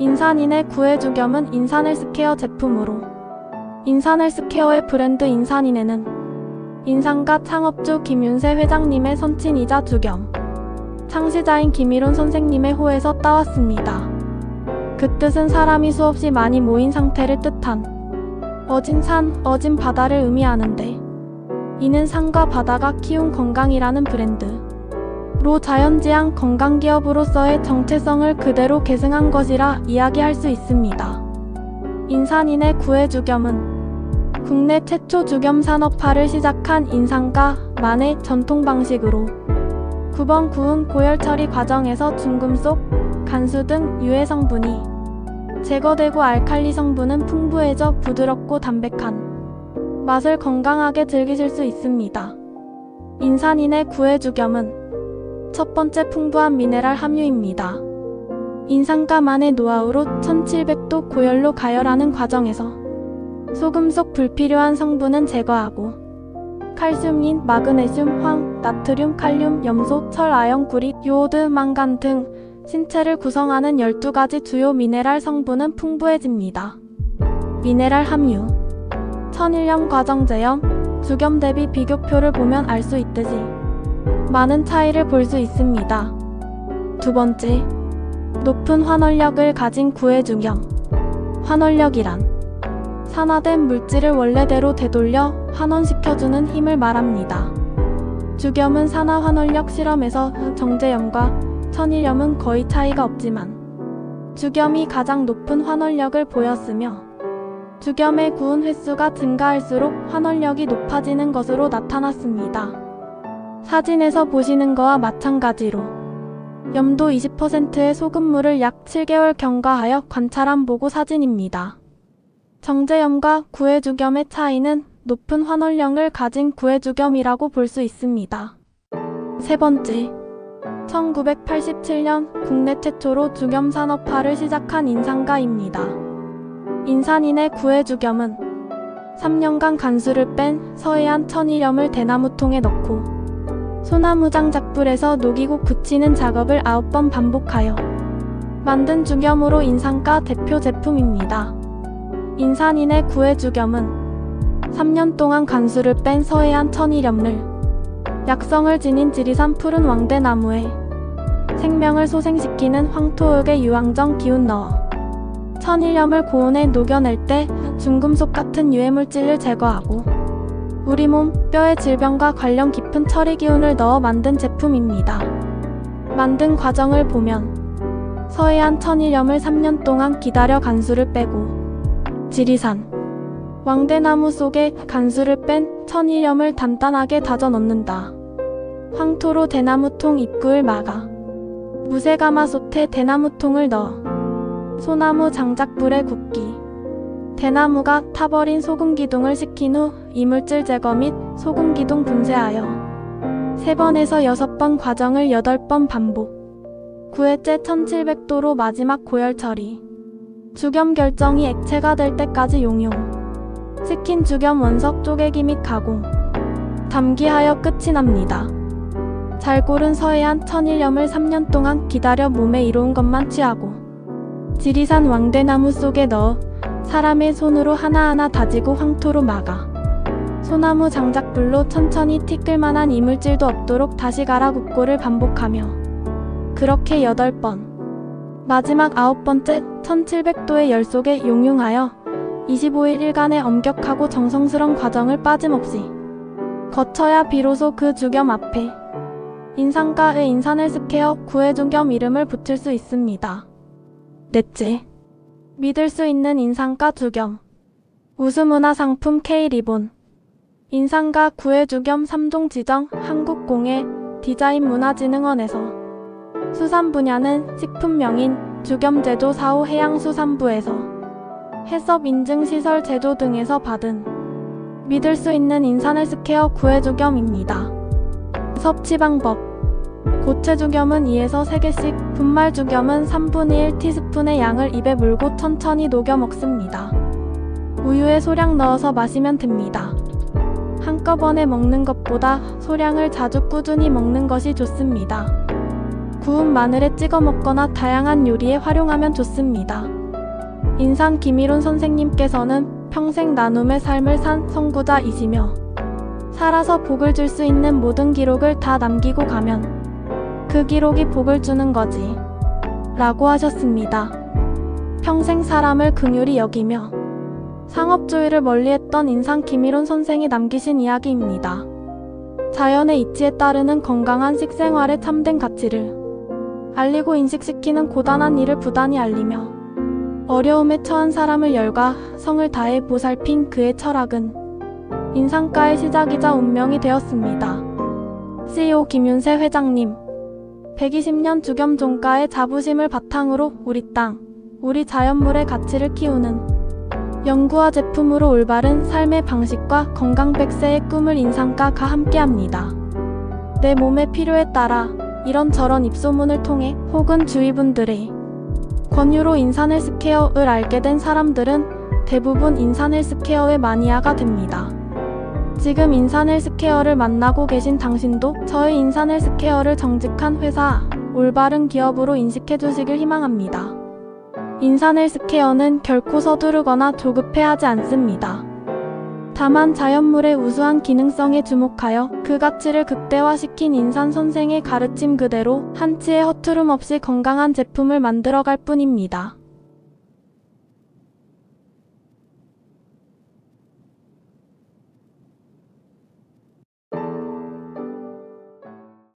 인산인의 구해주겸은 인산헬스케어 제품으로 인산헬스케어의 브랜드 인산인에는 인산가 창업주 김윤세 회장님의 선친이자 주겸 창시자인 김일훈 선생님의 호에서 따왔습니다. 그 뜻은 사람이 수없이 많이 모인 상태를 뜻한 어진 산, 어진 바다를 의미하는데 이는 산과 바다가 키운 건강이라는 브랜드 로 자연지향 건강기업으로서의 정체성을 그대로 계승한 것이라 이야기할 수 있습니다. 인산인의 구해주겸은 국내 최초 주겸 산업화를 시작한 인산가만의 전통 방식으로 9번 구운 고열 처리 과정에서 중금속, 간수 등 유해 성분이 제거되고 알칼리 성분은 풍부해져 부드럽고 담백한 맛을 건강하게 즐기실 수 있습니다. 인산인의 구해주겸은 첫 번째 풍부한 미네랄 함유입니다. 인산가만의 노하우로 1700도 고열로 가열하는 과정에서 소금 속 불필요한 성분은 제거하고 칼슘인 마그네슘, 황, 나트륨, 칼륨, 염소, 철, 아연, 구리, 요오드, 망간 등 신체를 구성하는 12가지 주요 미네랄 성분은 풍부해집니다. 미네랄 함유 천일염 과정 제염, 주겸 대비 비교표를 보면 알 수 있듯이 많은 차이를 볼 수 있습니다. 두 번째, 높은 환원력을 가진 구해주겸 환원력이란 산화된 물질을 원래대로 되돌려 환원시켜주는 힘을 말합니다. 주겸은 산화 환원력 실험에서 정제염과 천일염은 거의 차이가 없지만 주겸이 가장 높은 환원력을 보였으며 주겸의 구운 횟수가 증가할수록 환원력이 높아지는 것으로 나타났습니다. 사진에서 보시는 거와 마찬가지로 염도 20%의 소금물을 약 7개월 경과하여 관찰한 보고 사진입니다. 정제염과 구해주겸의 차이는 높은 환원량을 가진 구해주겸이라고 볼 수 있습니다. 세 번째, 1987년 국내 최초로 주겸 산업화를 시작한 인산가입니다. 인산인의 구해주겸은 3년간 간수를 뺀 서해안 천일염을 대나무통에 넣고 소나무 장 작불에서 녹이고 굳히는 작업을 9번 반복하여 만든 주겸으로 인산가 대표 제품입니다. 인산인의 구해 주겸은 3년 동안 간수를 뺀 서해안 천일염을 약성을 지닌 지리산 푸른 왕대나무에 생명을 소생시키는 황토흙의 유황정 기운 넣어 천일염을 고온에 녹여낼 때 중금속 같은 유해물질을 제거하고 우리 몸, 뼈의 질병과 관련 깊은 처리 기운을 넣어 만든 제품입니다. 만든 과정을 보면 서해안 천일염을 3년 동안 기다려 간수를 빼고 지리산 왕대나무 속에 간수를 뺀 천일염을 단단하게 다져 넣는다. 황토로 대나무통 입구를 막아 무쇠가마솥에 대나무통을 넣어 소나무 장작불에 굽기 대나무가 타버린 소금 기둥을 식힌 후 이물질 제거 및 소금 기둥 분쇄하여 3번에서 6번 과정을 8번 반복. 9회째 1700도로 마지막 고열 처리. 주겸 결정이 액체가 될 때까지 용용. 식힌 주겸 원석 쪼개기 및 가공. 담기하여 끝이 납니다. 잘 고른 서해안 천일염을 3년 동안 기다려 몸에 이로운 것만 취하고 지리산 왕대나무 속에 넣어 사람의 손으로 하나하나 다지고 황토로 막아. 소나무 장작불로 천천히 티끌만한 이물질도 없도록 다시 갈아 굽고를 반복하며. 그렇게 8번. 마지막 아홉 번째 1700도의 열 속에 용융하여 25일 일간의 엄격하고 정성스런 과정을 빠짐없이 거쳐야 비로소 그 주겸 앞에 인상가의 인산헬스케어 구해주겸 이름을 붙일 수 있습니다. 넷째, 믿을 수 있는 인상가 주겸 우수문화상품 K리본. 인상가 구해주겸 3종 지정 한국공예 디자인문화진흥원에서. 수산 분야는 식품명인 주겸제조 사후 해양수산부에서. 해썹 인증 시설 제조 등에서 받은 믿을 수 있는 인산헬스케어 구해주겸입니다. 섭취 방법. 고체주겸은 2에서 3개씩, 분말주겸은 3분의 1 티스푼의 양을 입에 물고 천천히 녹여 먹습니다. 우유에 소량 넣어서 마시면 됩니다. 한꺼번에 먹는 것보다 소량을 자주 꾸준히 먹는 것이 좋습니다. 구운 마늘에 찍어 먹거나 다양한 요리에 활용하면 좋습니다. 인상 김일훈 선생님께서는 평생 나눔의 삶을 산 선구자이시며 살아서 복을 줄 수 있는 모든 기록을 다 남기고 가면 그 기록이 복을 주는 거지. 라고 하셨습니다. 평생 사람을 긍휼히 여기며 상업주의를 멀리했던 인상 김일훈 선생이 남기신 이야기입니다. 자연의 이치에 따르는 건강한 식생활의 참된 가치를 알리고 인식시키는 고단한 일을 부단히 알리며 어려움에 처한 사람을 열과 성을 다해 보살핀 그의 철학은 인상가의 시작이자 운명이 되었습니다. CEO 김윤세 회장님 120년 주겸종가의 자부심을 바탕으로 우리 땅, 우리 자연물의 가치를 키우는 연구와 제품으로 올바른 삶의 방식과 건강 백세의 꿈을 인상가가 함께합니다. 내 몸의 필요에 따라 이런저런 입소문을 통해 혹은 주위 분들의 권유로 인산 헬스케어를 알게 된 사람들은 대부분 인산 헬스케어의 마니아가 됩니다. 지금 인산 헬스케어를 만나고 계신 당신도 저의 인산 헬스케어를 정직한 회사, 올바른 기업으로 인식해 주시길 희망합니다. 인산 헬스케어는 결코 서두르거나 조급해하지 않습니다. 다만 자연물의 우수한 기능성에 주목하여 그 가치를 극대화시킨 인산 선생의 가르침 그대로 한치의 허투름 없이 건강한 제품을 만들어갈 뿐입니다.